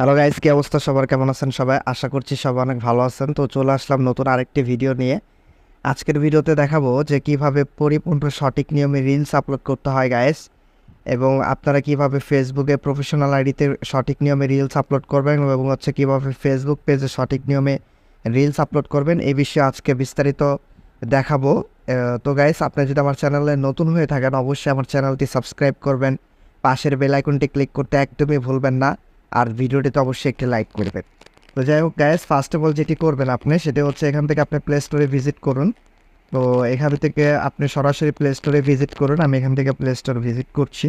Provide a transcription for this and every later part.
Hello guys কী অবস্থা? সবার কেমন আছেন সবাই? আশা করছি সবাই অনেক ভালো আছেন। তো চলে আসলাম নতুন আরেকটি ভিডিও নিয়ে। আজকের ভিডিওতে দেখাবো যে কীভাবে পরিপূর্ণ সঠিক নিয়মে রিলস আপলোড করতে হয় গাইস এবং আপনারা কীভাবে ফেসবুকে প্রফেশনাল আইডিতে সঠিক নিয়মে রিলস আপলোড করবেন এবং হচ্ছে কীভাবে ফেসবুক পেজে সঠিক নিয়মে রিলস আপলোড করবেন, এই বিষয়ে আজকে বিস্তারিত দেখাবো। তো গাইস আপনি যদি আমার চ্যানেলে নতুন হয়ে থাকেন, অবশ্যই আমার চ্যানেলটি সাবস্ক্রাইব করবেন। পাশের বেল আইকনটি ক্লিক করতে একদমই ভুলবেন না। আর ভিডিওটিতে অবশ্যই একটি লাইক করবেন। তো যাই হোক গ্যাস ফার্স্ট অফ অল যেটি করবেন আপনি, সেটা হচ্ছে এখান থেকে আপনি প্লে স্টোরে ভিজিট করুন। তো এখান থেকে আপনি সরাসরি প্লে স্টোরে ভিজিট করুন, আমি এখান থেকে প্লে স্টোর ভিজিট করছি।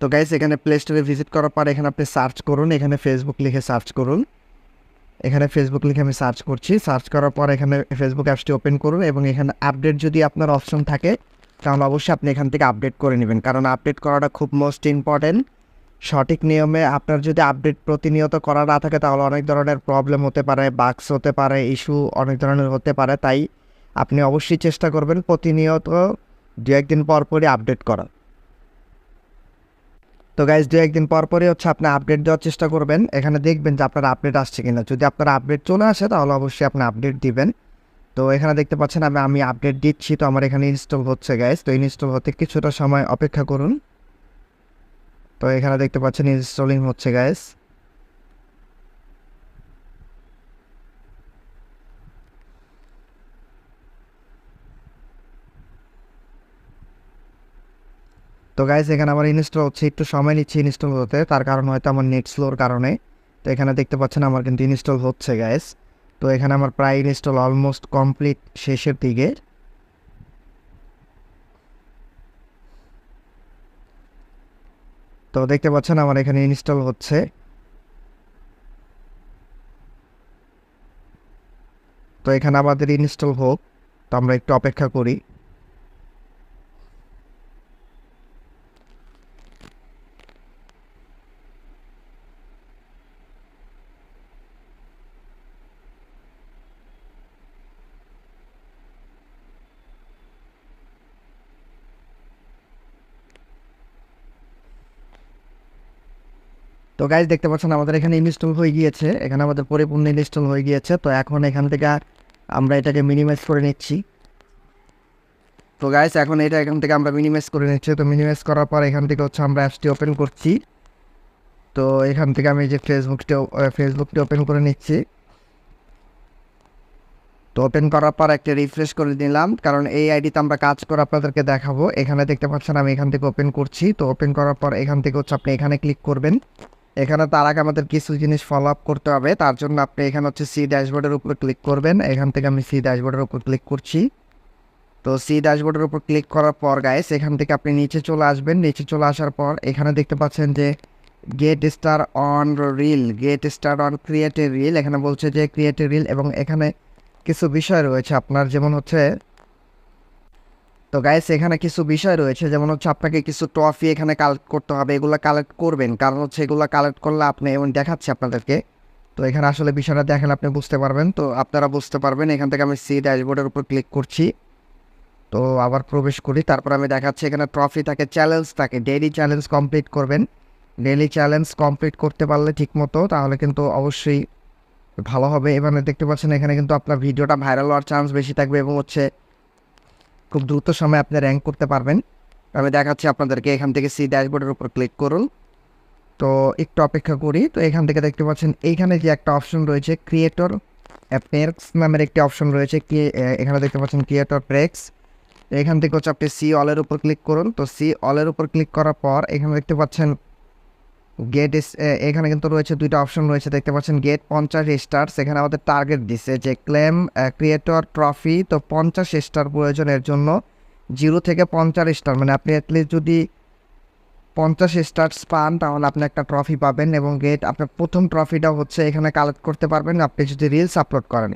তো গাইস এখানে প্লে স্টোরে ভিজিট করার পর এখানে আপনি সার্চ করুন, এখানে ফেসবুক লিখে সার্চ করুন। এখানে ফেসবুক লিখে আমি সার্চ করছি। সার্চ করার পর এখানে ফেসবুক অ্যাপসটি ওপেন করুন এবং এখানে আপডেট যদি আপনার অপশন থাকে তাহলে অবশ্যই আপনি এখান থেকে আপডেট করে নেবেন। কারণ আপডেট করাটা খুব মোস্ট ইম্পর্টেন্ট সঠিক নিয়মে আপনার যদি আপডেট প্রতিনিয়ত করা না থাকে, তাহলে অনেক ধরনের প্রবলেম হতে পারে বাক্স হতে পারে ইস্যু অনেক ধরনের হতে পারে। তাই আপনি অবশ্যই চেষ্টা করবেন প্রতিনিয়ত দু একদিন পর পরই আপডেট করা তো গাইজ দু একদিন পর পরই হচ্ছে আপনি আপডেট দেওয়ার চেষ্টা করবেন। এখানে দেখবেন যে আপনার আপডেট আসছে কিনা। যদি আপনার আপডেট চলে আসে, তাহলে অবশ্যই আপনি আপডেট দিবেন। তো এখানে দেখতে পাচ্ছেন আমি আমি আপডেট দিচ্ছি। তো আমার এখানে ইনস্টল হচ্ছে গাইজ তো ইনস্টল হতে কিছুটা সময় অপেক্ষা করুন। তো এখানে দেখতে পাচ্ছেন ইনস্টলিং হচ্ছে গাইজ তো গাইজ এখানে আমার ইনস্টল হচ্ছে, একটু সময় নিচ্ছে ইনস্টল হতে। তার কারণ হয়তো আমার নেট স্লোর কারণে। তো এখানে দেখতে পাচ্ছেন আমার কিন্তু ইনস্টল হচ্ছে গাইজ তো এখানে আমার প্রায় ইনস্টল অলমোস্ট কমপ্লিট শেষের দিকে। তো দেখতে পাচ্ছেন আমার এখানে ইনস্টল হচ্ছে। তো এখানে আমাদের ইনস্টল হোক, তো আমরা একটু অপেক্ষা করি। তো গাইজ দেখতে পাচ্ছেন আমাদের এখানে ইনস্টল হয়ে গিয়েছে। এখানে আমাদের পরিপূর্ণ ইনস্টল হয়ে গিয়েছে। তো এখন এখান থেকে আমরা এটাকে মিনিমাইজ করে নিচ্ছি। তো গাইজ এখন এটা এখান থেকে আমরা মিনিমাইজ করে নিচ্ছি। তো মিনিমাইজ করার পর এখান থেকে হচ্ছে আমরা অ্যাপসটি ওপেন করছি। তো এখান থেকে আমি যে ফেসবুকটি ফেসবুকটি ওপেন করে নিচ্ছি। তো ওপেন করার পর একটা রিফ্রেশ করে দিলাম কারণ এই আইডিতে আমরা কাজ করে আপনাদেরকে দেখাবো। এখানে দেখতে পাচ্ছেন আমি এখান থেকে ওপেন করছি। তো ওপেন করার পর এখান থেকে হচ্ছে আপনি এখানে ক্লিক করবেন। এখানে তার আগে আমাদের কিছু জিনিস ফলো আপ করতে হবে। তার জন্য আপনি এখানে হচ্ছে সি ড্যাশবোর্ডের উপর ক্লিক করবেন। এখান থেকে আমি সি ড্যাশবোর্ডের উপর ক্লিক করছি। তো সি ড্যাশবোর্ডের উপর ক্লিক করার পর গাইস এখান থেকে আপনি নিচে চলে আসবেন। নিচে চলে আসার পর, এখানে দেখতে পাচ্ছেন যে get star on reel get star on create a reel এখানে বলছে যে ক্রিয়েট এ রিল এবং এখানে কিছু বিষয় রয়েছে। আপনার যেমন হচ্ছে তো গাইস এখানে কিছু বিষয় রয়েছে, যেমন হচ্ছে আপনাকে কিছু ট্রফি এখানে কালেক্ট করতে হবে, এগুলো কালেক্ট করবেন। কারণ হচ্ছে এগুলো কালেক্ট করলে আপনি এমন দেখাচ্ছি আপনাদেরকে। তো এখানে আসলে বিষয়টা দেখেন, আপনি বুঝতে পারবেন। তো আপনারা বুঝতে পারবেন, এখান থেকে আমি সি ড্যাশবোর্ডের উপর ক্লিক করছি। তো আবার প্রবেশ করি, তারপর আমি দেখাচ্ছি এখানে ট্রফি থাকে চ্যালেঞ্জ থাকে ডেইলি চ্যালেঞ্জ কমপ্লিট করবেন। ডেইলি চ্যালেঞ্জ কমপ্লিট করতে পারলে ঠিকমতো, তাহলে কিন্তু অবশ্যই ভালো হবে। এবারে দেখতে পাচ্ছেন, এখানে কিন্তু আপনার ভিডিওটা ভাইরাল হওয়ার চান্স বেশি থাকবে এবং হচ্ছে খুব দ্রুত সময় আপনি র্যাঙ্ক করতে পারবেন। আমি দেখাচ্ছি আপনাদেরকে, এখান থেকে সি ড্যাশবোর্ডের উপর ক্লিক করুন। তো একটু অপেক্ষা করি, তো এখান থেকে দেখতে পাচ্ছেন, এইখানে যে একটা অপশন রয়েছে ক্রিয়েটর প্রেক্স নামের একটি অপশন রয়েছে, কি এখানে দেখতে পাচ্ছেন ক্রিয়েটর প্রেক্স এখান থেকে হচ্ছে আপনি সি অলের উপর ক্লিক করুন। তো সি অলের উপর ক্লিক করার পর এখানে দেখতে পাচ্ছেন গেট এখানে কিন্তু রয়েছে দুইটা অপশন রয়েছে, দেখতে পাচ্ছেন। গেট পঞ্চাশ স্টার সেখানে আমাদের টার্গেট দিছে যে ক্লেম ক্রিয়েটর ট্রফি তো পঞ্চাশ স্টার প্রয়োজনের জন্য জিরো থেকে পঞ্চাশ স্টার মানে আপনি অ্যাটলিস্ট যদি পঞ্চাশ স্টার্স পান, তাহলে আপনি একটা ট্রফি পাবেন এবং গেট আপনার প্রথম ট্রফিটা হচ্ছে এখানে কালেক্ট করতে পারবেন, আপনি যদি রিলস আপলোড করেন।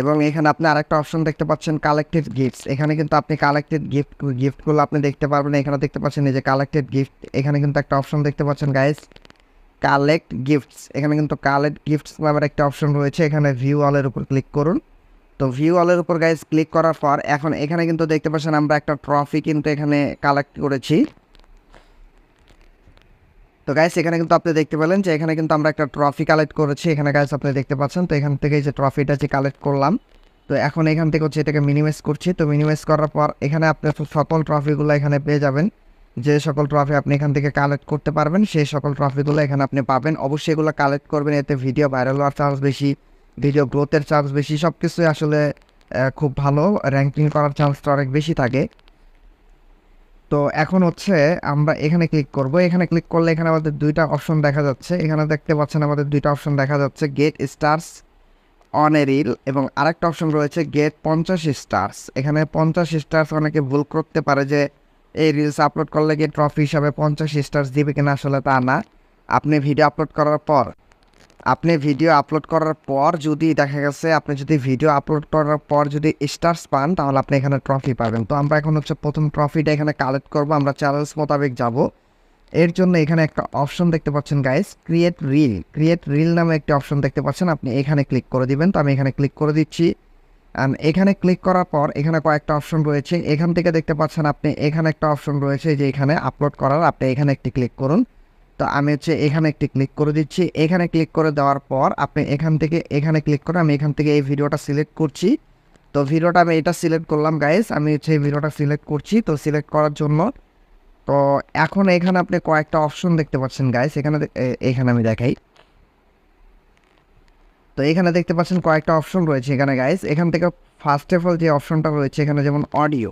এবং এখানে আপনি আরেকটা অপশন দেখতে পাচ্ছেন কালেক্টেড গিফটস এখানে কিন্তু আপনি কালেক্টেড গিফট গিফটগুলো আপনি দেখতে পারবেন। এখানে দেখতে পাচ্ছেন এই যে কালেক্টেড গিফট এখানে কিন্তু একটা অপশন দেখতে পাচ্ছেন গাইস কালেক্ট গিফটস এখানে কিন্তু কালেক্ট গিফটস নামের একটা অপশন রয়েছে। এখানে ভিউ অলের উপর ক্লিক করুন। তো ভিউ অলের উপর গাইস ক্লিক করার পর এখন এখানে কিন্তু দেখতে পাচ্ছেন আমরা একটা ট্রফি কিন্তু এখানে কালেক্ট করেছি। তো গাইস এখানে কিন্তু আপনি দেখতে পেলেন যে এখানে কিন্তু আমরা একটা ট্রফি কালেক্ট করেছি। এখানে গাইস আপনি দেখতে পাচ্ছেন, তো এখান থেকে যে ট্রফিটা যে কালেক্ট করলাম, তো এখন এখান থেকে হচ্ছে এটাকে মিনিমাইজ করছি। তো মিনিমাইজ করার পর এখানে আপনি সকল ট্রফিগুলো এখানে পেয়ে যাবেন। যে সকল ট্রফি আপনি এখান থেকে কালেক্ট করতে পারবেন, সেই সকল ট্রফিগুলো এখানে আপনি পাবেন। অবশ্যই এগুলো কালেক্ট করবেন, এতে ভিডিও ভাইরাল হওয়ার চান্স বেশি ভিডিও গ্রোথের চান্স বেশি। সব কিছুই আসলে খুব ভালো র্যাঙ্কিং করার চান্সটা অনেক বেশি থাকে। তো এখন হচ্ছে আমরা এখানে ক্লিক করব। এখানে ক্লিক করলে এখানে আমাদের দুইটা অপশন দেখা যাচ্ছে। এখানে দেখতে পাচ্ছেন আমাদের দুইটা অপশন দেখা যাচ্ছে get stars on a reel এবং আরেকটা অপশন রয়েছে গেট পঞ্চাশ স্টার্স এখানে পঞ্চাশ স্টার্স অনেকে ভুল করতে পারে যে এই রিলস আপলোড করলে গিয়ে ট্রফি হিসাবে পঞ্চাশ স্টার্স দিবে কিনা আসলে তা না। আপনি ভিডিও আপলোড করার পর আপনি ভিডিও আপলোড করার পর যদি দেখা গেছে আপনি যদি ভিডিও আপলোড করার পর যদি স্টার্স পান, তাহলে আপনি এখানে ট্রফি পাবেন। তো আমরা এখন হচ্ছে প্রথম ট্রফিটা এখানে কালেক্ট করব, আমরা চ্যালেঞ্জ মোতাবেক যাব। এর জন্য এখানে একটা অপশন দেখতে পাচ্ছেন guys create reel create reel নামে একটি অপশন দেখতে পাচ্ছেন, আপনি এখানে ক্লিক করে দিবেন। তো আমি এখানে ক্লিক করে দিচ্ছি। অ্যান্ড এখানে ক্লিক করার পর এখানে কয়েকটা অপশন রয়েছে। এখান থেকে দেখতে পাচ্ছেন আপনি এখানে একটা অপশন রয়েছে যে এখানে আপলোড করার, আপনি এখানে একটি ক্লিক করুন। তো আমি হচ্ছে এখানে একটি ক্লিক করে দিচ্ছি। এখানে ক্লিক করে দেওয়ার পর আপনি এখান থেকে, এখানে ক্লিক করে আমি এখান থেকে এই ভিডিওটা সিলেক্ট করছি। তো ভিডিওটা আমি এটা সিলেক্ট করলাম গাইস আমি হচ্ছে এই ভিডিওটা সিলেক্ট করছি। তো সিলেক্ট করার জন্য, তো এখন এখানে আপনি কয়েকটা অপশন দেখতে পাচ্ছেন গাইস এখানে এখানে আমি দেখাই। তো এখানে দেখতে পাচ্ছেন কয়েকটা অপশন রয়েছে এখানে গাইস এখান থেকে ফার্স্ট অফ অল যে অপশনটা রয়েছে এখানে যেমন অডিও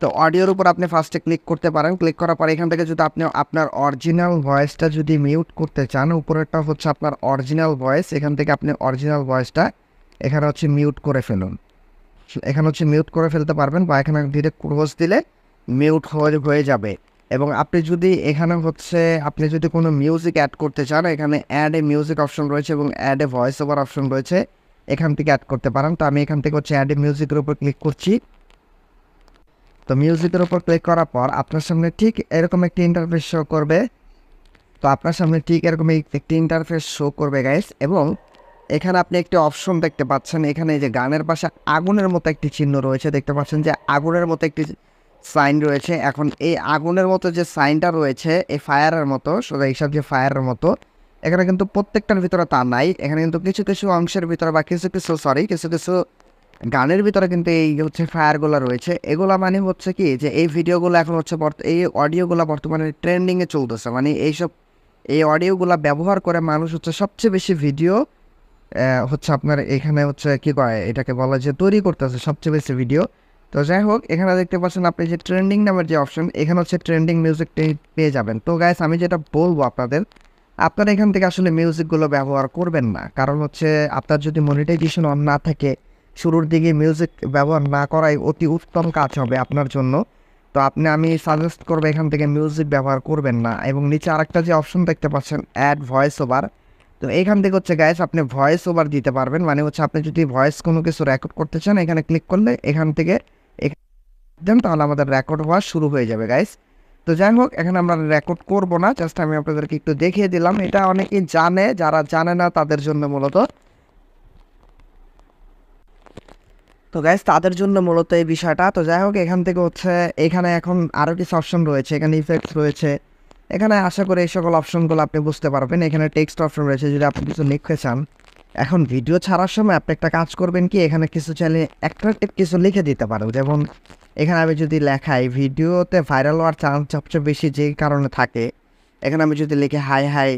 তো অডিওর উপর আপনি ফার্স্টে ক্লিক করতে পারেন। ক্লিক করার পর এখান থেকে যদি আপনি আপনার অরিজিনাল ভয়েসটা যদি মিউট করতে চান, উপরেরটা হচ্ছে আপনার অরিজিনাল ভয়েস এখান থেকে আপনি অরিজিনাল ভয়েসটা এখানে হচ্ছে মিউট করে ফেলুন। এখানে হচ্ছে মিউট করে ফেলতে পারবেন বা এখানে ধীরে ক্লোজ দিলে মিউট হয়ে যাবে। এবং আপনি যদি এখানে হচ্ছে, আপনি যদি কোনো মিউজিক অ্যাড করতে চান, এখানে অ্যাড এ মিউজিক অপশন রয়েছে এবং add a voice over option রয়েছে, এখান থেকে অ্যাড করতে পারেন। তো আমি এখান থেকে হচ্ছে অ্যাড এ মিউজিকের উপর ক্লিক করছি। তো মিউজিকের উপর ক্লিক করার পর আপনার সামনে ঠিক এরকম একটি ইন্টারফেস শো করবে। তো আপনার সামনে ঠিক এরকম একটি ইন্টারফেস শো করবে গাইস এবং এখানে আপনি একটি অপশন দেখতে পাচ্ছেন। এখানে যে গানের পাশে আগুনের মতো একটি চিহ্ন রয়েছে, দেখতে পাচ্ছেন যে আগুনের মতো একটি সাইন রয়েছে। এখন এই আগুনের মতো যে সাইনটা রয়েছে, এই ফায়ারের মতো সোজা এইসব যে ফায়ারের মতো, এখানে কিন্তু প্রত্যেকটার ভিতরে তা নাই। এখানে কিন্তু কিছু কিছু অংশের ভিতরে বা কিছু কিছু সরি কিছু কিছু গানের ভিতরে কিন্তু এই হচ্ছে ফায়ারগুলো রয়েছে। এগুলা মানে হচ্ছে কি যে এই ভিডিওগুলো এখন হচ্ছে এই অডিওগুলো বর্তমানে ট্রেন্ডিংয়ে চলতেছে। মানে এইসব এই অডিওগুলো ব্যবহার করে মানুষ হচ্ছে সবচেয়ে বেশি ভিডিও হচ্ছে আপনার এখানে হচ্ছে কি কয়, এটাকে বলা যে তৈরি করতেছে সবচেয়ে বেশি ভিডিও তো যাই হোক, এখানে দেখতে পাচ্ছেন আপনি যে ট্রেন্ডিং নামের যে অপশন এখানে হচ্ছে ট্রেন্ডিং মিউজিক পেয়ে যাবেন। তো গাইস আমি যেটা বলব আপনাদের, আপনারা এখান থেকে আসলে মিউজিকগুলো ব্যবহার করবেন না। কারণ হচ্ছে আপনার যদি মনিটাইজেশন অন না থাকে শুরুর দিকে মিউজিক ব্যবহার না করাই অতি উত্তম কাজ হবে আপনার জন্য। তো আপনি, আমি সাজেস্ট করব এখান থেকে মিউজিক ব্যবহার করবেন না এবং নিচে আরেকটা যে অপশন দেখতে পাচ্ছেন অ্যাড ভয়েস ওভার তো এখান থেকে হচ্ছে গাইস আপনি ভয়েস ওভার দিতে পারবেন। মানে হচ্ছে আপনি যদি ভয়েস কোনো কিছু রেকর্ড করতে চান, এখানে ক্লিক করলে এখান থেকে দেন, তাহলে আমাদের রেকর্ড হওয়া শুরু হয়ে যাবে গাইস তো যাই হোক, এখানে আমরা রেকর্ড করব না জাস্ট আমি আপনাদেরকে একটু দেখিয়ে দিলাম। এটা অনেকেই জানে, যারা জানে না, তাদের জন্য মূলত। তো গাইস তাদের জন্য মূলত এই বিষয়টা। তো যাই হোক, এখান থেকে হচ্ছে, এখানে এখন আরও কিছু অপশন রয়েছে। এখানে ইফেক্টস রয়েছে। এখানে আশা করি এই সকল অপশনগুলো আপনি বুঝতে পারবেন। এখানে টেক্সট অপশন রয়েছে, যদি আপনি কিছু লিখতে চান। এখন ভিডিও ছাড়ার সময় আপনি একটা কাজ করবেন কি, এখানে কিছু চাইলে অ্যাট্রাকটিভ কিছু লিখে দিতে পারেন। যেমন, এখানে আমি যদি লেখাই, ভিডিওতে ভাইরাল হওয়ার চান্স সবচেয়ে বেশি যে কারণে থাকে। এখানে আমি যদি লিখে, হাই হাই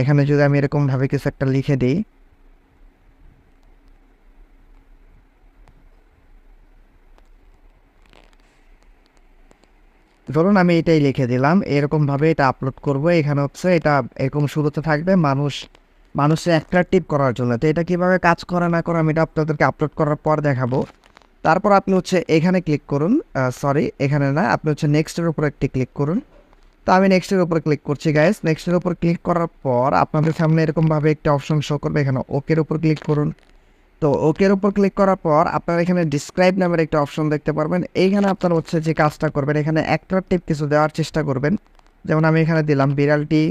এখানে যদি আমি এরকমভাবে কিছু একটা লিখে দিই ধরুন আমি এটাই লিখে দিলাম, এরকমভাবে এটা আপলোড করব, এখানে হচ্ছে এটা এরকম শুরুতে থাকবে মানুষ মানুষের অ্যাট্রাকটিভ করার জন্য। তো এটা কীভাবে কাজ করা না করে আমি এটা আপনাদেরকে আপলোড করার পর দেখাবো। তারপর আপনি হচ্ছে এখানে ক্লিক করুন সরি এখানে না, আপনি হচ্ছে নেক্সটের উপর একটি ক্লিক করুন। তো আমি নেক্সটের উপর ক্লিক করছি গাইস নেক্সটের উপর ক্লিক করার পর আপনাদের সামনে এরকমভাবে একটা অপশন শো করবে, এখানে ওকের উপর ক্লিক করুন। তো ওকের উপর ক্লিক করার পর আপনারা এখানে ডিসক্রাইব নামের একটা অপশন দেখতে পারবেন। এইখানে আপনার হচ্ছে যে কাজটা করবেন, এখানে অ্যাট্রাকটিভ কিছু দেওয়ার চেষ্টা করবেন। যেমন আমি এখানে দিলাম বিড়ালটি।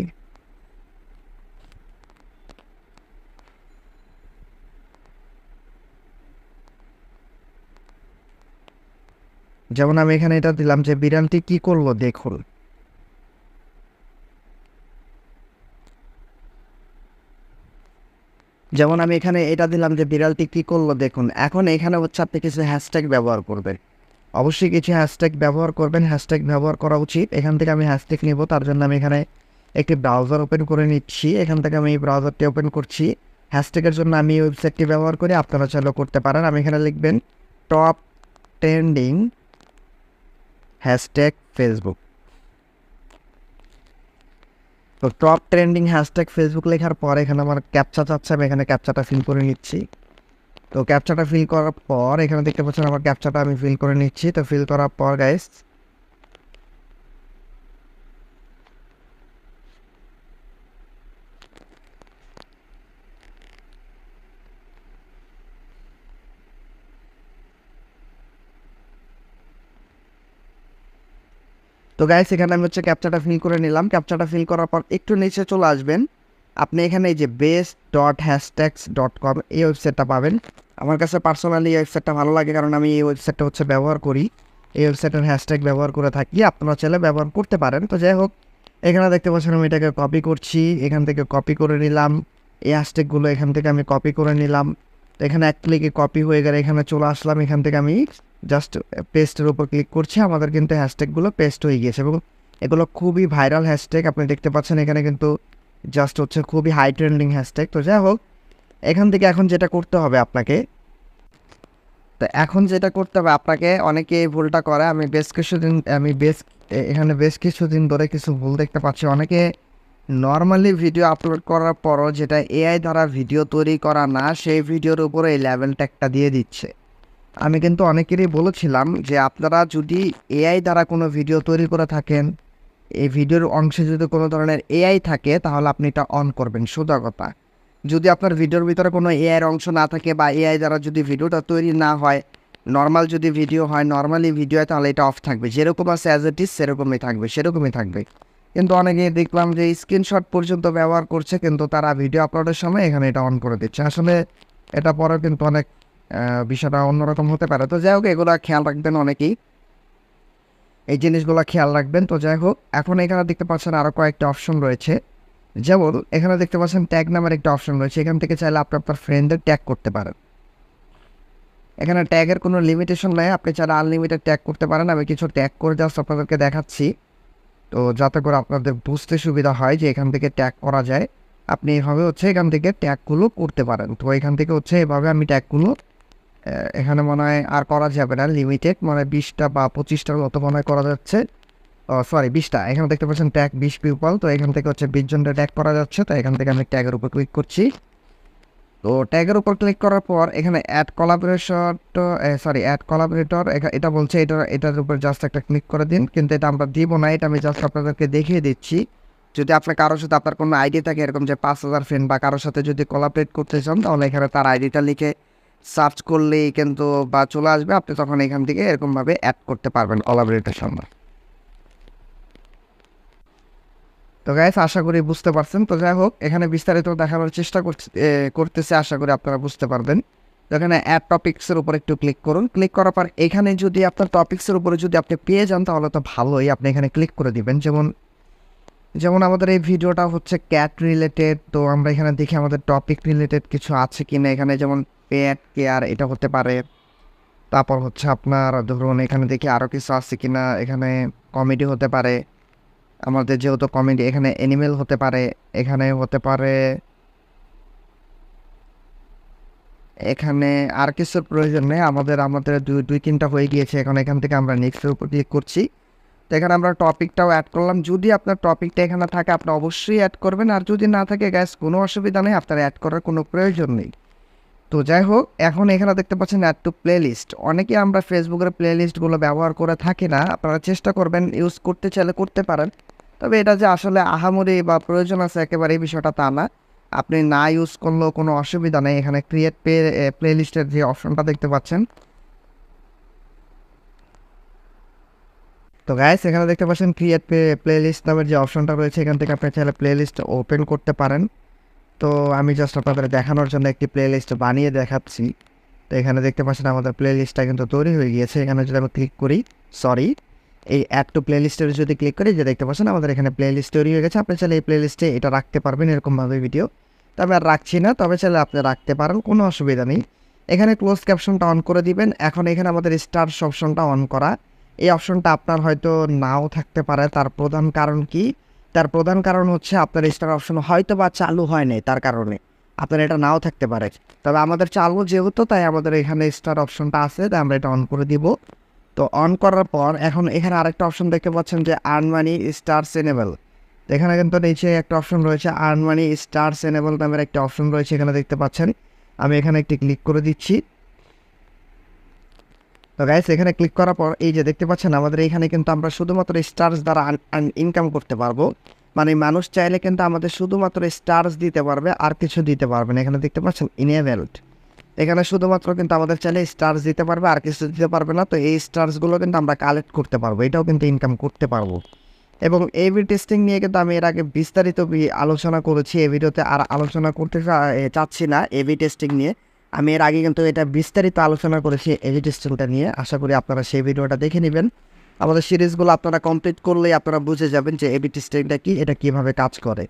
যেমন আমি এখানে এটা দিলাম যে বিড়ালটি কি করল দেখুন। যেমন আমি এখানে এটা দিলাম যে বিড়ালটি কী করল দেখুন, এখন এখানে হচ্ছে আপনি কিছু হ্যাশট্যাগ ব্যবহার করবেন। অবশ্যই কিছু হ্যাশট্যাগ ব্যবহার করবেন হ্যাশট্যাগ ব্যবহার করা উচিত। এখান থেকে আমি হ্যাশট্যাগ নিব, তার জন্য আমি এখানে একটি ব্রাউজার ওপেন করে নিচ্ছি। এখান থেকে আমি এই ব্রাউজারটি ওপেন করছি। হ্যাশট্যাগের জন্য আমি ওয়েবসাইটটি ব্যবহার করি আপনারা চাইলেও করতে পারেন। আমি এখানে লিখবেন টপ ট্রেন্ডিং হ্যাশট্যাগ ফেসবুক তো টপ ট্রেন্ডিং হ্যাশট্যাগ ফেসবুক লেখার পর এখানে আমার ক্যাপচা চাচ্ছে, আমি এখানে ক্যাপচাটা ফিল করে নিচ্ছি। তো ক্যাপচাটা ফিল করার পর এখানে দেখতে পাচ্ছেন আমার ক্যাপচাটা আমি ফিল করে নিচ্ছি। তো ফিল করার পর গাইস তো গাইস এখানে আমি হচ্ছে ক্যাপচাটা ফিল করে নিলাম। ক্যাপচাটা ফিল করার পর একটু নিচে চলে আসবেন। আপনি এখানে এই যে base dot hashtags dot com এই ওয়েবসাইটটা পাবেন। আমার কাছে পার্সোনালি এই ওয়েবসাইটটা ভালো লাগে কারণ আমি এই ওয়েবসাইটটা হচ্ছে ব্যবহার করি। এই ওয়েবসাইটের হ্যাশট্যাগ ব্যবহার করে থাকি। আপনারা চাইলে ব্যবহার করতে পারেন। তো যাই হোক, এখানে দেখতে পাচ্ছেন আমি এটাকে কপি করছি। এখান থেকে কপি করে নিলাম। এই হ্যাশট্যাগুলো এখান থেকে আমি কপি করে নিলাম। তো এখানে এক ক্লিকে কপি হয়ে গেলে এখানে চলে আসলাম। এখান থেকে আমি জাস্ট পেস্টের উপর ক্লিক করছি, আমাদের কিন্তু হ্যাশট্যাগুলো পেস্ট হয়ে গিয়েছে এবং এগুলো খুবই ভাইরাল হ্যাশট্যাগ আপনি দেখতে পাচ্ছেন এখানে কিন্তু জাস্ট হচ্ছে খুবই হাই ট্রেন্ডিং হ্যাশট্যাগ তো যাই হোক, এখান থেকে এখন যেটা করতে হবে আপনাকে, তো এখন যেটা করতে হবে আপনাকে, অনেকে এই ভুলটা করে, আমি বেশ কিছুদিন, আমি বেশ এখানে বেশ কিছুদিন ধরে কিছু ভুল দেখতে পাচ্ছি। অনেকে নর্মালি ভিডিও আপলোড করার পরও যেটা এআই দ্বারা ভিডিও তৈরি করা না, সেই ভিডিওর উপরে এই লেভেল ট্যাগটা দিয়ে দিচ্ছে। আমি কিন্তু অনেকেরই বলেছিলাম যে আপনারা যদি এআই দ্বারা কোনো ভিডিও তৈরি করে থাকেন, এই ভিডিওর অংশে যদি কোনো ধরনের এআই থাকে, তাহলে আপনি এটা অন করবেন, সোজা কথা। যদি আপনার ভিডিওর ভিতরে কোনো এআইয়ের অংশ না থাকে বা এআই দ্বারা যদি ভিডিওটা তৈরি না হয় নর্মাল যদি ভিডিও হয় নর্মালি ভিডিও হয়, তাহলে এটা অফ থাকবে। যেরকম আছে অ্যাজ ইট ইজ সেরকমই থাকবে সেরকমই থাকবে। কিন্তু অনেকে দেখলাম যে স্ক্রিনশট পর্যন্ত ব্যবহার করছে, কিন্তু তারা ভিডিও আপলোডের সময় এখানে এটা অন করে দিচ্ছে। আসলে এটা পরে কিন্তু অনেক বিষয়টা অন্যরকম হতে পারে। তো যাই হোক, এগুলো খেয়াল রাখবেন অনেকেই। এই জিনিসগুলো খেয়াল রাখবেন। তো যাই হোক, এখন এখানে দেখতে পাচ্ছেন আরও কয়েকটা অপশন রয়েছে। যেমন, এখানে দেখতে পাচ্ছেন ট্যাগ নামের একটা অপশন রয়েছে। এখান থেকে চাইলে আপনি আপনার ফ্রেন্ডদের ট্যাগ করতে পারেন। এখানে ট্যাগের কোনো লিমিটেশন নেই। আপনি চাইলে আনলিমিটেড ট্যাগ করতে পারেন। আমি কিছু ট্যাগ করে জাস্ট আপনাদেরকে দেখাচ্ছি। তো যাতে করে আপনাদের বুঝতে সুবিধা হয় যে এখান থেকে ট্যাগ করা যায়। আপনি এভাবে হচ্ছে এখান থেকে ট্যাগগুলো করতে পারেন। তো এখান থেকে হচ্ছে এভাবে আমি ট্যাগগুলো এখানে মনে হয় আর করা যাবে না লিমিটেড মানে বিশটা বা পঁচিশটার মতো মনে হয় করা যাচ্ছে। সরি বিশটা। এখানে দেখতে পাচ্ছেন ট্যাগ বিশ পিপল তো এখান থেকে হচ্ছে বিশ জনটা ট্যাগ করা যাচ্ছে, তো এখান থেকে আমি ট্যাগের উপর ক্লিক করছি। তো ট্যাগের উপর ক্লিক করার পর এখানে add collaboration sorry add collaborator এটা বলছে এটা এটার উপর জাস্ট একটা ক্লিক করে দিন, কিন্তু এটা আমরা দিব না, এটা আমি জাস্ট আপনাদেরকে দেখিয়ে দিচ্ছি। যদি আপনার কারোর সাথে আপনার কোনো আইডি থাকে, এরকম যে পাঁচ হাজার ফ্রেন্ড বা কারোর সাথে যদি কোলাবরেট করতে চান, তাহলে এখানে তার আইডিটা লিখে সার্চ করলেই কিন্তু বা চলে আসবে। আপনি তখন এখান থেকে এরকমভাবে অ্যাড করতে পারবেন কোলাবরেটের সঙ্গে তো গাইস আশা করি বুঝতে পারছেন। তো যাই হোক, এখানে বিস্তারিত দেখানোর চেষ্টা করতেছে, আশা করি আপনারা বুঝতে পারবেন। এখানে অ্যাড টপিক্সের উপর একটু ক্লিক করুন। ক্লিক করার পর এখানে যদি আপনার টপিক্সের উপরে যদি আপনি পেয়ে যান, তাহলে তো ভালোই। আপনি এখানে ক্লিক করে দিবেন। যেমন যেমন আমাদের এই ভিডিওটা হচ্ছে ক্যাট রিলেটেড তো আমরা এখানে দেখি আমাদের টপিক রিলেটেড কিছু আছে কি না এখানে যেমন পেট কেয়ার এটা হতে পারে। তারপর হচ্ছে আপনার ধরুন এখানে দেখি আরও কিছু আছে কি না এখানে কমেডি হতে পারে। আমাদের যেহেতু কমেডি এখানে অ্যানিমেল হতে পারে, এখানে হতে পারে এখানে আর কিছুর প্রয়োজন নেই। আমাদের আমাদের দুই দুই তিনটা হয়ে গিয়েছে। এখন এখান থেকে আমরা নেক্সটের উপর ক্লিক করছি। তো এখানে আমরা টপিকটাও অ্যাড করলাম। যদি আপনার টপিকটা এখানে থাকে, আপনি অবশ্যই অ্যাড করবেন। আর যদি না থাকে গ্যাস কোনো অসুবিধা নেই। আপনার অ্যাড করার কোনো প্রয়োজন নেই। তো যাই হোক, এখন এখানে দেখতে পাচ্ছেন অ্যাড টু প্লে লিস্ট অনেকে আমরা ফেসবুকের প্লে লিস্টগুলো ব্যবহার করে থাকি না, আপনারা চেষ্টা করবেন ইউজ করতে চাইলে করতে পারেন। তবে এটা যে আসলে আহামরি বা প্রয়োজন আছে একেবারে এই বিষয়টা তা না। আপনি না ইউজ করলেও কোনো অসুবিধা নেই, এখানে ক্রিয়েট পে প্লে লিস্টের যে অপশনটা দেখতে পাচ্ছেন। তো গাইস এখানে দেখতে পাচ্ছেন ক্রিয়েট পে প্লে লিস্ট নামের যে অপশনটা রয়েছে, এখান থেকে আপনি চাইলে প্লে লিস্ট ওপেন করতে পারেন। তো আমি জাস্ট আপনাদের দেখানোর জন্য একটি প্লে লিস্ট বানিয়ে দেখাচ্ছি। তো এখানে দেখতে পাচ্ছেন আমাদের প্লে লিস্টটা কিন্তু তৈরি হয়ে গিয়েছে। এখানে যদি আমি ক্লিক করি সরি এই অ্যাড টু প্লে লিস্টের যদি ক্লিক করি, যে দেখতে পাচ্ছেন আমাদের এখানে প্লে লিস্ট তৈরি হয়ে গেছে। আপনি চাইলে এই প্লে লিস্টে এটা রাখতে পারবেন এরকমভাবে ভিডিও তো আমি আর রাখছি না, তবে চাইলে আপনি রাখতে পারেন, কোনো অসুবিধা নেই। এখানে ক্লোজ ক্যাপশনটা অন করে দিবেন। এখন এখানে আমাদের স্টার অপশনটা অন করা। এই অপশনটা আপনার হয়তো নাও থাকতে পারে। তার প্রধান কারণ কি? তার প্রধান কারণ হচ্ছে আপনার স্টার অপশন হয়তো বা চালু হয় নাই, তার কারণে। আপনার এটা নাও থাকতে পারে। তবে আমাদের চালু যেহেতু, তাই আমাদের এখানে স্টার অপশনটা আছে, তাই আমরা এটা অন করে দিব। তো অন করার পর এখন এখানে আরেকটা অপশন দেখতে পাচ্ছেন যে আর্ন মানি স্টার সেনেবল এখানে কিন্তু নিচে একটা অপশন রয়েছে আর্ন মানি স্টার সেনেবল নামের একটা অপশন রয়েছে, এখানে দেখতে পাচ্ছেন। আমি এখানে একটি ক্লিক করে দিচ্ছি। তো গাইস এখানে ক্লিক করার পর এই যে দেখতে পাচ্ছেন, আমাদের এখানে কিন্তু আমরা শুধুমাত্র স্টার্স দ্বারা ইনকাম করতে পারব। মানে মানুষ চাইলে কিন্তু আমাদের শুধুমাত্র স্টার্স দিতে পারবে, আর কিছু দিতে পারবে না। এখানে দেখতে পাচ্ছেন ইনেভেলড এখানে শুধুমাত্র কিন্তু আমাদের চাইলে স্টার্স দিতে পারবে, আর কিছু দিতে পারবে না। তো এই স্টার্সগুলো কিন্তু আমরা কালেক্ট করতে পারব, এটাও কিন্তু ইনকাম করতে পারব। এবং এবি টেস্টিং নিয়ে কিন্তু আমি এর আগে বিস্তারিত আলোচনা করেছি, এই ভিডিওতে আর আলোচনা করতে চাচ্ছি না এবি টেস্টিং নিয়ে। আমি এর আগে কিন্তু এটা বিস্তারিত আলোচনা করেছি এবি টেস্টিংটা নিয়ে। আশা করি আপনারা সেই ভিডিওটা দেখে নেবেন। আমাদের সিরিজগুলো আপনারা কমপ্লিট করলেই আপনারা বুঝে যাবেন যে এবি টেস্টিংটা কি, এটা কীভাবে কাজ করে।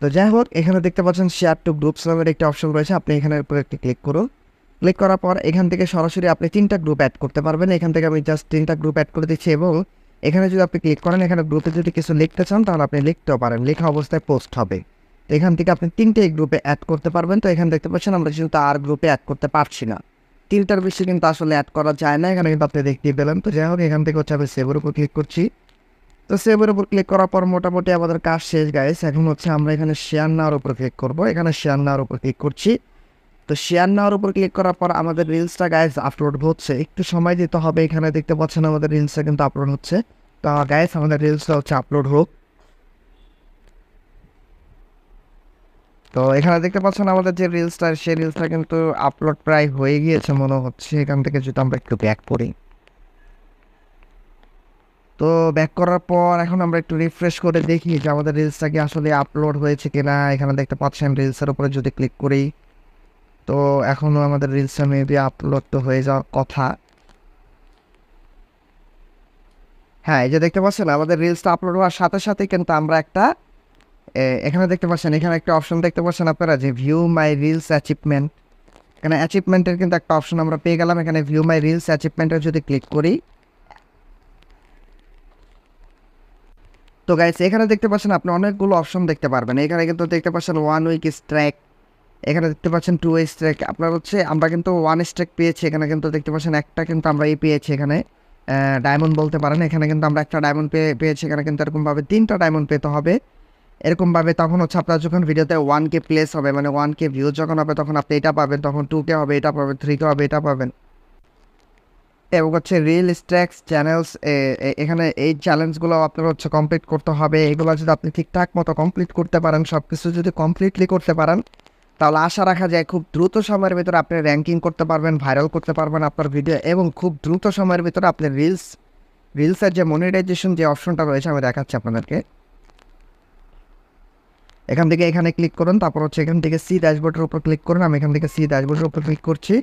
তো যাই হোক, এখানে দেখতে পাচ্ছেন শেয়ার টু গ্রুপস নামের একটি অপশন রয়েছে। আপনি এখানের উপর একটি ক্লিক করুন। ক্লিক করার পর এখান থেকে সরাসরি আপনি তিনটা গ্রুপ অ্যাড করতে পারবেন। এখান থেকে আমি জাস্ট তিনটা গ্রুপ অ্যাড করে দিচ্ছি এবং এখানে যদি আপনি ক্লিক করেন, এখানে গ্রুপে যদি কিছু লিখতে চান, তাহলে আপনি লিখতেও পারেন। লেখা অবস্থায় পোস্ট হবে। এখান থেকে আপনি তিনটে গ্রুপে অ্যাড করতে পারবেন। তো এখানে দেখতে পাচ্ছেন, আমরা কিন্তু আর গ্রুপে অ্যাড করতে পারছি না। তিনটার বেশি কিন্তু আসলে অ্যাড করা যায় না, এখানে কিন্তু আপনি দেখতেই পেলেন। তো যাই হোক, এখান থেকে হচ্ছে আমি সেভের উপর ক্লিক করছি। তো সেভের উপর ক্লিক করার পর মোটামুটি আমাদের কাজ শেষ গাইস এখন হচ্ছে আমরা এখানে শেয়ার নেওয়ার উপর ক্লিক করব। এখানে শেয়ার নেওয়ার উপর ক্লিক করছি। তো শেয়ার নেওয়ার উপর ক্লিক করার পর আমাদের রিলসটা গাইস আপলোড হচ্ছে। একটু সময় দিতে হবে, এখানে দেখতে পাচ্ছেন আমাদের রিলসটা কিন্তু আপলোড হচ্ছে। তো গাইস আমাদের রিলসটা হচ্ছে আপলোড হোক। তো এখানে দেখতে পাচ্ছেন আমাদের যে রিলসটা সেই রিলসটা কিন্তু আপলোড প্রায় হয়ে গিয়েছে মনে হচ্ছে। এখান থেকে যদি আমরা একটু ব্যাক করি তো ব্যাক করার পর এখন আমরা একটু রিফ্রেশ করে দেখি যে আমাদের রিলসটা কি আসলে আপলোড হয়েছে কিনা। এখানে দেখতে পাচ্ছেন রিলসের উপরে যদি ক্লিক করি, তো এখনও আমাদের রিলসটা মেবি আপলোড তো হয়ে যাওয়ার কথা। হ্যাঁ এই যে দেখতে পাচ্ছেন আমাদের রিলসটা আপলোড হওয়ার সাথে সাথে কিন্তু আমরা একটা এখানে দেখতে পাচ্ছেন, এখানে একটা অপশন দেখতে পাচ্ছেন আপনারা যে ভিউ মাই রিলস অ্যাচিভমেন্ট এখানে অ্যাচিভমেন্টের কিন্তু একটা অপশন আমরা পেয়ে গেলাম, এখানে ভিউ মাই রিলস অ্যাচিভমেন্টে যদি ক্লিক করি। তো গাইস এখানে দেখতে পাচ্ছেন আপনি অনেকগুলো অপশন দেখতে পারবেন। এখানে কিন্তু দেখতে পাচ্ছেন ওয়ান উইক স্ট্রাইক এখানে দেখতে পাচ্ছেন টু স্ট্রাইক আপনার হচ্ছে, আমরা কিন্তু ওয়ান স্ট্রাইক পেয়েছি, এখানে কিন্তু দেখতে পাচ্ছেন একটা কিন্তু আমরা এই পেয়েছি এখানে। ডায়মন্ড বলতে পারেন, এখানে কিন্তু আমরা একটা ডায়মন্ড পেয়ে পেয়েছি, এখানে কিন্তু এরকমভাবে তিনটা ডায়মন্ড পেতে হবে। এরকমভাবে তখন হচ্ছে আপনার যখন ভিডিওতে ওয়ান কে প্লেস হবে মানে ওয়ান কে ভিউ যখন হবে, তখন আপনি এটা পাবেন, তখন টু কে হবে, এটা পাবেন থ্রি কে হবে, এটা পাবেন। এবং হচ্ছে রিল স্ট্যাক্স চ্যানেলস এখানে এই চ্যালেঞ্জগুলো আপনার হচ্ছে কমপ্লিট করতে হবে। এগুলো যদি আপনি ঠিকঠাক মতো কমপ্লিট করতে পারেন সব কিছু যদি কমপ্লিটলি করতে পারেন, তাহলে আশা রাখা যায় খুব দ্রুত সময়ের ভিতরে আপনি র্যাঙ্কিং করতে পারবেন ভাইরাল করতে পারবেন আপনার ভিডিও এবং খুব দ্রুত সময়ের ভিতরে আপনি রিলস রিলসের যে মনিটাইজেশন যে অপশনটা রয়েছে, আমি দেখাচ্ছি আপনাদেরকে। এখান থেকে এখানে ক্লিক করুন, তারপর হচ্ছে এখান থেকে সি ড্যাশবোর্ডের উপর ক্লিক করুন, আমি এখান থেকে সি ড্যাশবোর্ডের উপর ক্লিক করছি।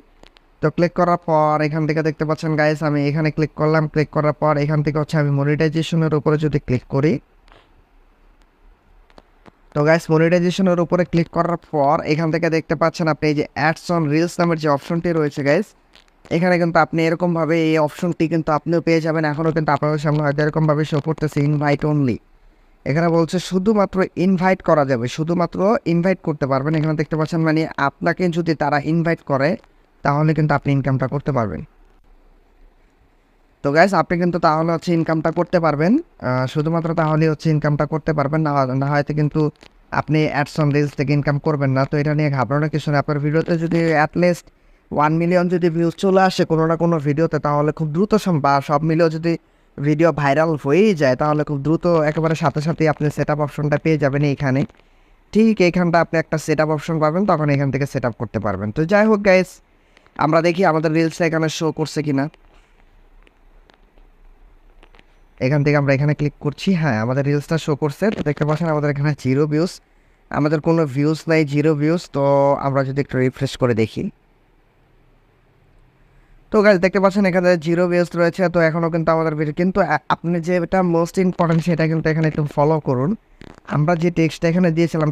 তো ক্লিক করার পর এখান থেকে দেখতে পাচ্ছেন গাইস আমি এখানে ক্লিক করলাম ক্লিক করার পর এখান থেকে হচ্ছে আমি মনিটাইজেশনের উপরে যদি ক্লিক করি, তো গাইস মনিটাইজেশনের উপরে ক্লিক করার পর এখান থেকে দেখতে পাচ্ছেন আপনি এই যে অ্যাডস অন রিলস নামের যে অপশনটি রয়েছে গাইস এখানে কিন্তু আপনি এরকমভাবে এই অপশনটি কিন্তু আপনিও পেয়ে যাবেন। এখনও কিন্তু আপনাদের সামনে হয়তো এরকমভাবে শো করতেছে ইনভাইট অনলি এখানে বলছে শুধুমাত্র ইনভাইট করা যাবে, শুধুমাত্র ইনভাইট করতে পারবেন। এখানে দেখতে পাচ্ছেন মানে আপনাকে যদি তারা ইনভাইট করে, তাহলে কিন্তু আপনি ইনকামটা করতে পারবেন। তো গ্যাস আপনি কিন্তু তাহলে হচ্ছে ইনকামটা করতে পারবেন। শুধুমাত্র তাহলে হচ্ছে ইনকামটা করতে পারবেন, না না হয়তো কিন্তু আপনি অ্যাডস অন রিলস থেকে ইনকাম করবেন না। তো এটা নিয়ে ঘাবড়ানোর কিছু নেই। আপনার ভিডিওতে যদি অ্যাটলিস্ট ওয়ান মিলিয়ন যদি ভিউজ চলে আসে কোনো না কোনো ভিডিওতে, তাহলে খুব দ্রুত বা সব মিলেও যদি ভিডিও ভাইরাল হয়েই যায়, তাহলে খুব দ্রুত একেবারে সাথে সাথেই আপনি সেট আপ অপশনটা পেয়ে যাবেন এইখানে। ঠিক এইখানটা আপনি একটা সেট আপ অপশন পাবেন, তখন এখান থেকে সেট আপ করতে পারবেন। তো যাই হোক গাইস আমরা দেখি আমাদের রিলসটা এখানে শো করছে কিনা। এখান থেকে আমরা এখানে ক্লিক করছি হ্যাঁ আমাদের রিলসটা শো করছে। তো দেখতে পাচ্ছেন আমাদের এখানে জিরো ভিউস আমাদের কোনো ভিউস নাই জিরো ভিউস তো আমরা যদি একটু রিফ্রেশ করে দেখি। তো গাইজ দেখতে পাচ্ছেন এখানে জিরো বেস রয়েছে, তো এখনও কিন্তু আমাদের ভিডিও কিন্তু আপনি যেটা মোস্ট ইম্পর্টেন্ট সেটা কিন্তু এখানে একটু ফলো করুন। আমরা যে টেক্সটটা এখানে দিয়েছিলাম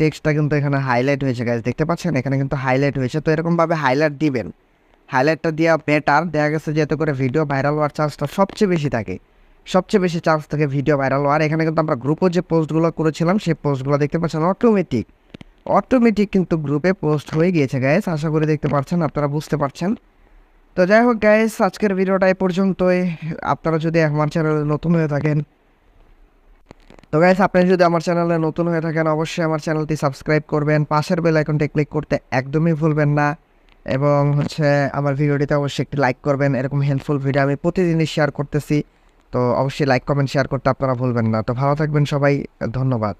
টেক্সটটা কিন্তু এখানে হাইলাইট হয়েছে গাইজ দেখতে পাচ্ছেন? এখানে কিন্তু হাইলাইট হয়েছে, তো এরকমভাবে হাইলাইট দিবেন। হাইলাইটটা দেওয়া বেটার দেখা গেছে যে এতে করে ভিডিও ভাইরাল হওয়ার চান্সটা সবচেয়ে বেশি থাকে। সবচেয়ে বেশি চান্স থাকে ভিডিও ভাইরাল হওয়ার। এখানে কিন্তু আমরা গ্রুপে যে পোস্টগুলো করেছিলাম, সেই পোস্টগুলো দেখতে পাচ্ছেন অটোমেটিক অটোমেটিক কিন্তু গ্রুপে পোস্ট হয়ে গিয়েছে গ্যাস আশা করি দেখতে পাচ্ছেন, আপনারা বুঝতে পারছেন। তো যাই হোক গ্যাস আজকের ভিডিওটা এই পর্যন্তই। আপনারা যদি আমার চ্যানেলে নতুন হয়ে থাকেন, তো গাইস আপনি যদি আমার চ্যানেলে নতুন হয়ে থাকেন, অবশ্যই আমার চ্যানেলটি সাবস্ক্রাইব করবেন। পাশের বেল আইকনটি ক্লিক করতে একদমই ভুলবেন না। এবং হচ্ছে আমার ভিডিওটিতে অবশ্যই একটি লাইক করবেন। এরকম হেল্পফুল ভিডিও আমি প্রতিদিনই শেয়ার করতেছি। তো অবশ্যই লাইক কমেন্ট শেয়ার করতে আপনারা ভুলবেন না। তো ভালো থাকবেন সবাই। ধন্যবাদ।